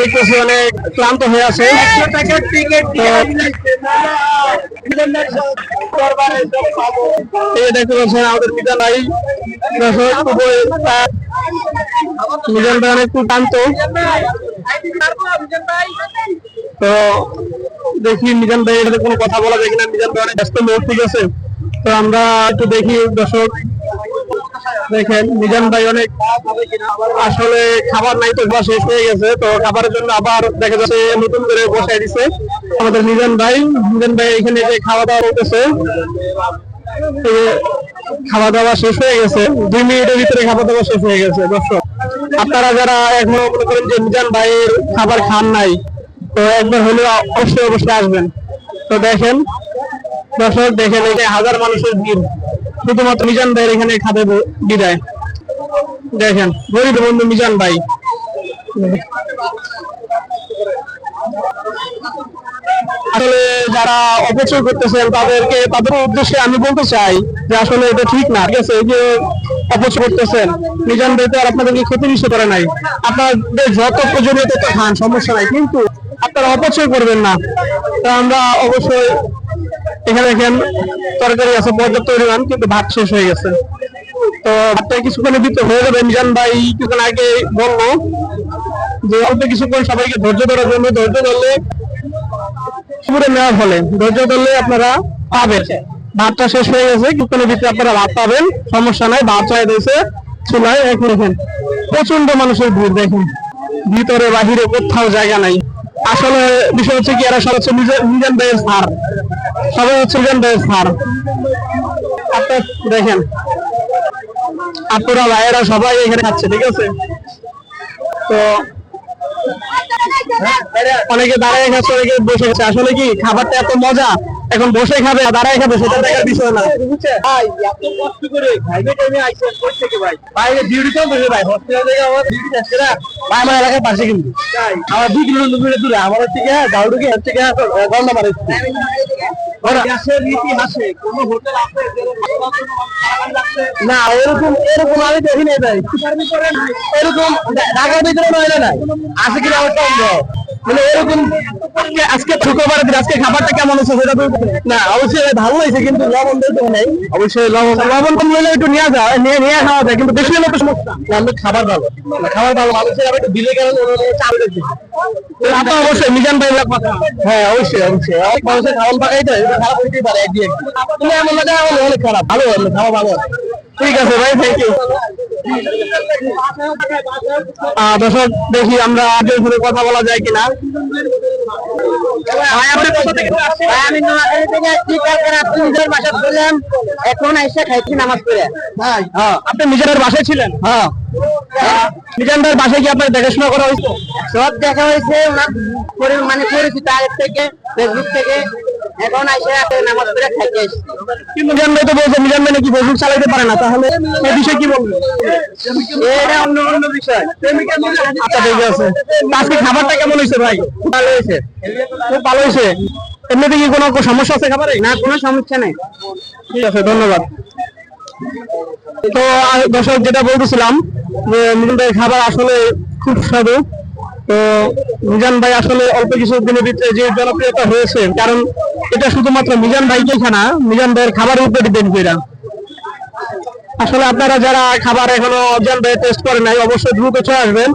দেখতেছি অনেক ক্লান্ত হয়ে আছে দেখতে পাচ্ছেন আমাদের মিজান তো দেখি মিজান ভাই কোনো কথা বলা যায় কিনা মিজান ভাই অনেক ব্যস্ত লোক ঠিক আছে তো আমরা একটু দেখি দর্শক দেখেন, মিজান ভাই অনেক আসলে খাবার নাই তো শেষ হয়ে গেছে, তো খাবারের জন্য আবার দেখা যাচ্ছে নতুন করে বসাই দিছে। আমাদের মিজান ভাই মিজান ভাই এখানে যে খাওয়া দাওয়া করতেছে খাওয়া দাওয়া শেষ হয়ে গেছে, দুই মিনিটের ভিতরে খাওয়া দাওয়া শেষ হয়ে গেছে, দর্শক। আপনারা যারা এখনও মনে করেন যে মিজান ভাইয়ের খাবার খান নাই, তো একবার হলেও অবশ্যই অবশ্যই আসবেন। তো দেখেন, দর্শক, দেখেন এই হাজার মানুষের ভিড়। শুধুমাত্র মিজান ভাইয়ের এখানে ব- বিদায়। দেখেন, গরিব বন্ধু মিজান ভাই। আসলে যারা অপচয় করতেছেন তাদেরকে, তাদের উদ্দেশ্যে আমি বলতে চাই যে আসলে এটা ঠিক না, ঠিক আছে? এই যে অপচয় করতেছেন, মিজান ভাই তো আর আপনাদেরকে ক্ষতি নিশ্চয় করে নাই। আপনাদের যত প্রয়োজনীয় তত খান, সমস্যা নাই। কিন্তু আপনারা অপচয় করবেন না। তো আমরা অবশ্যই এখানে দেখেন তরকারি আছে, পর্যাপ্ত পরিমাণ, কিন্তু ভাত শেষ হয়ে গেছে। তো ভাতটা কিছুক্ষণের ভিতরে হয়ে যাবে। মিজান ভাই কিছুক্ষণ আগে বলল যে অল্প কিছুক্ষণ সবাইকে ধৈর্য ধরার জন্য, ধৈর্য ধরলে পুরো নেওয়ার ফলে ধৈর্য ধরলে আপনারা পাবেন। ভাতটা শেষ হয়ে গেছে, কিছুক্ষণের ভিতরে আপনারা ভাত পাবেন। সমস্যা নাই, ভাত চাই দিয়েছে চুলায়। এখন দেখেন প্রচণ্ড মানুষের ভিড়, দেখেন। ভিতরে, বাহিরে কোথাও জায়গা নাই। আসলে বিষয় হচ্ছে কি, এরা সব হচ্ছে মিজান ভাইয়ের সার সবাই আপনার দেখেন। ভাইয়েরা সবাই এখানে খাচ্ছে ঠিক আছে? তো অনেকে দাঁড়ায় খাচ্ছে অনেকে বসে খাচ্ছে আসলে কি খাবারটা এত মজা? এখন বসে খাবে দাঁড়ায় খাবে সেটা দেখার বিষয় না। ভাই এত কষ্ট করে ভাইবে টাইমে আইসেন কই থেকে ভাই? বাইরে ডিউটি তো বসে ভাই। হসপিটাল থেকে আমার ডিউটি শেষ করে ভাই আমার এলাকার পাশে কিন্তু। তাই? আমার দুই কিলোমিটার দূরে আমার হচ্ছে গাউডুকে গন্ডা মারে। ইতিহাসে কোন হোটেল আছে না এরকম এরকম আমি দেখি নাই ভাই। এরকম ঢাকার ভিতরে নয় না আছে কিনা আমার সন্দেহ? মানে এরকম আজকে আজকে শুক্রবার আজকে খাবারটা কেমন হচ্ছে সেটা না অবশ্যই ভালো হয়েছে কিন্তু লবণ দিতে নেই। অবশ্যই লবণ লবণ কম নিলে একটু নিয়ে যাও নিয়ে নিয়ে খাওয়া যায় কিন্তু বেশি হলে তো সমস্যা। না, খাবার ভালো। খাবার ভালো মানুষের একটু দিলে চাল অবশ্যই মিজান ভাই কথা। হ্যাঁ অবশ্যই অবশ্যই। অনেক মানুষের খাওয়ান পাকাই তো খারাপ হইতেই পারে একদিন একদিন তুমি এমন লাগে অনেক খারাপ ভালো ভালো খাওয়া ভালো ঠিক আছে ভাই থ্যাংক ইউ দর্শক দেখি আমরা আগের ঘুরে কথা বলা যায় কিনা। ভাই আপনি কোথা থেকে আসছেন? আমি নোয়াখালী থেকে আসছি কালকে রাত্রে নিজের বাসা করলাম এখন এসে খাইছি নামাজ পড়ে। আপনি মিজানের বাসায় ছিলেন? হ্যাঁ। মিজান বাসায় কি আপনার দেখাশোনা করা হয়েছে? সব দেখা হয়েছে মানে পরিচিত আগের থেকে ফেসবুক থেকে। এখন এসে নামাজ পড়ে খাইতে এসছি কিন্তু মিজান ভাই তো বলছে মিজান ভাই নাকি ফেসবুক চালাইতে পারে না। তাহলে এই বিষয়ে কি বলবেন এটা অন্য অন্য বিষয়। আচ্ছা ঠিক আছে। আজকে খাবারটা কেমন হয়েছে ভাই? ভালো হয়েছে। খুব ভালো হয়েছে। এমনিতে কি কোনো সমস্যা আছে খাবারে? না কোনো সমস্যা নেই। ঠিক আছে ধন্যবাদ। তো দর্শক যেটা বলতেছিলাম যে মিজান খাবার আসলে খুব সুস্বাদু তো মিজান ভাই আসলে অল্প কিছু দিনের ভিতরে যে জনপ্রিয়তা হয়েছে, কারণ এটা শুধুমাত্র মিজান ভাইকে খানা মিজান ভাইয়ের খাবারের উপরে ডিপেন্ড করে আসলে আপনারা যারা খাবার এখনও অজান ভাই টেস্ট করেন নাই, অবশ্যই দ্রুত চলে আসবেন।